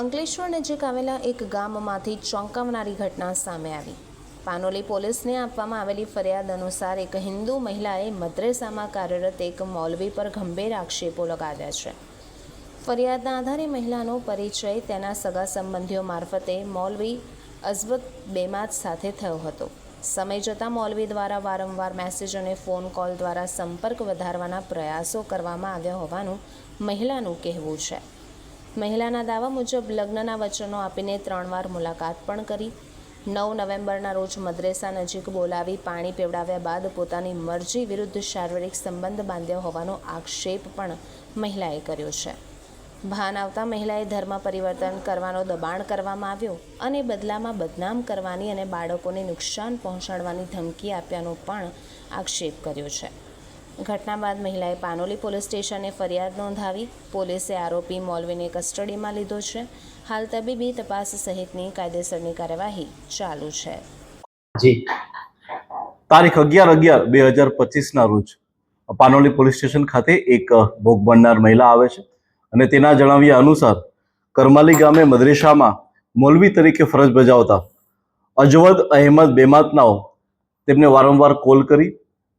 અંકલેશ્વર નજીક આવેલા એક ગામમાંથી ચોંકાવનારી ઘટના સામે આવી. પાનોલી પોલીસને આપવામાં આવેલી ફરિયાદ અનુસાર એક હિન્દુ મહિલાએ મદ્રેસામાં કાર્યરત એક મૌલવી પર ગંભીર આક્ષેપો લગાવ્યા છે. ફરિયાદના આધારે મહિલાનો પરિચય તેના સગા સંબંધીઓ મારફતે મૌલવી અઝબત બેમાત સાથે થયો હતો. સમય જતાં મૌલવી દ્વારા વારંવાર મેસેજ અને ફોન કોલ દ્વારા સંપર્ક વધારવાના પ્રયાસો કરવામાં આવ્યા હોવાનું મહિલાનું કહેવું છે. મહિલાના દાવા મુજબ લગ્નના વચનો આપીને ત્રણ વાર મુલાકાત પણ કરી. નવ નવેમ્બરના રોજ મદ્રેસા નજીક બોલાવી પાણી પીવડાવ્યા બાદ પોતાની મરજી વિરુદ્ધ શારીરિક સંબંધ બાંધ્યો હોવાનો આક્ષેપ પણ મહિલાએ કર્યો છે. ભાન આવતા મહિલાએ ધર્મ પરિવર્તન કરવાનો દબાણ કરવામાં આવ્યો અને બદલામાં બદનામ કરવાની અને બાળકોને નુકસાન પહોંચાડવાની ધમકી આપ્યાનો પણ આક્ષેપ કર્યો છે. ઘટના બાદ મહિલાએ પાનોલી પોલીસ સ્ટેશને ફરિયાદ નોંધાવી પોલીસે આરોપી મોલવીને કસ્ટડીમાં લીધો છે. હાલ તબીબી તપાસ સહિતની કાયદેસરની કાર્યવાહી ચાલુ છે. જી. તારીખ અગિયાર અગિયાર બે હજાર પચીસના રોજ પાનોલી પોલીસ સ્ટેશન ખાતે એક ભોગ બનનાર મહિલા આવે છે અને તેના જણાવ્યા અનુસાર કરમાલી ગામે મદરેસામાં મોલવી તરીકે ફરજ બજાવતા અજવદ અહેમદ બેમાતનાઓ તેમને વારંવાર કોલ કરી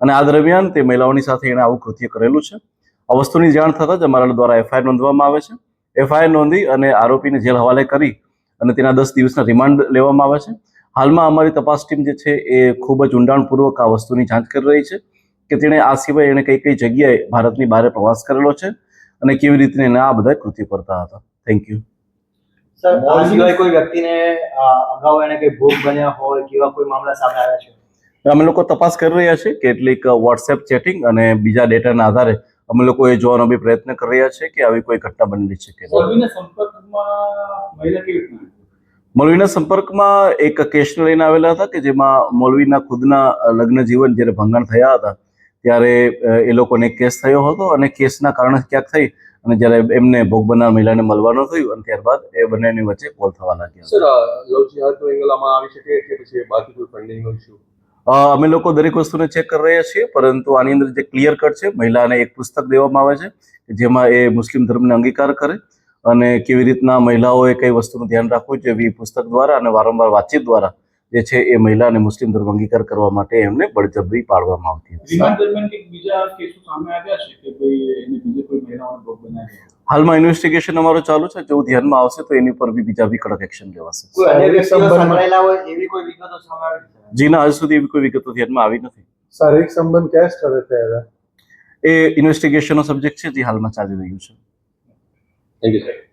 અને આ દરમિયાન તે મહિલાઓની સાથે એણે આવું કૃત્ય કરેલું છે. આ વસ્તુની જાણ થતાં જ અમારા દ્વારા એફઆઈઆર નોંધવામાં આવે છે. એફઆઈઆર નોંધી અને આરોપીને જેલ હવાલે કરી અને તેના દસ દિવસના રિમાન્ડ લેવામાં આવે છે. હાલમાં અમારી તપાસ ટીમ જે છે એ ખૂબ જ ઊંડાણપૂર્વક આ વસ્તુની જાંચ કરી રહી છે કે તેણે આ સિવાય એણે કઈ કઈ જગ્યાએ ભારતની બહાર પ્રવાસ કરેલો છે અને કેવી રીતે એને આ બધા કૃત્ય કરતા હતા. થેન્ક યુ સર આ સિવાય કોઈ વ્યક્તિને અગાઉ એને કઈ ભોગ બન્યા હોય કેવા કોઈ મામલા સામે આવ્યા છે? અમે લોકો તપાસ કરી રહ્યા છીએ કેટલીક વોટ્સએપ ચેટિંગ અને બીજા ડેટાના આધારે અમે લોકો એ જોવાનો બી પ્રયત્ન કરી રહ્યા છે કે આવી કોઈ ઘટના બનેલી છે કે મોલવીના સંપર્કમાં એક કેસને લઈને આવેલા હતા કે જેમાં મોલવીના ખુદના લગ્ન જીવન જ્યારે ભંગાણ થયા હતા ત્યારે એ લોકોને કેસ થયો હતો અને કેસના કારણે ક્યાંક થઈ અને જ્યારે એમને ભોગ બનાર મહિલાને મળવાનું થયું અને ત્યારબાદ એ બંનેની વચ્ચે કોલ થવા લાગ્યા. સર લવ જિહાદનો એંગલ આમાં આવી શકે કે પછી બાકી કોઈ ફંડિંગનો ઇસ્યુ અ, અમે લોકો દરેક વસ્તુને ચેક કરી રહ્યા છીએ, પરંતુ આની અંદર જે ક્લિયર કટ છે, મહિલાને એક પુસ્તક દેવામાં આવે છે જેમાં એ મુસ્લિમ ધર્મને અંગીકાર કરે અને કેવી રીતના મહિલાઓએ કઈ વસ્તુનું ધ્યાન રાખવું જોઈએ પુસ્તક દ્વારા અને વારંવાર વાતચીત દ્વારા જે છે એ મહિલાને મુસ્લિમ ધર્મ અંગીકાર કરવા માટે એમને બળજબરી પાડવામાં આવતી હતી. હાલમાં ઇન્વેસ્ટિગેશન અમારું ચાલુ છે. જો ધ્યાનમાં આવશે તો એની પર બી બીજા બી કડક એક્શન લેવાશે. જી જીના હજુ સુધી એવી કોઈ વિગતો ધ્યાનમાં આવી નથી. શારીરિક સંબંધ કયા સ્થળે થયા એ ઇન્વેસ્ટિગેશનનો સબ્જેક્ટ છે જે હાલમાં ચાલી રહ્યું છે. Thank you sir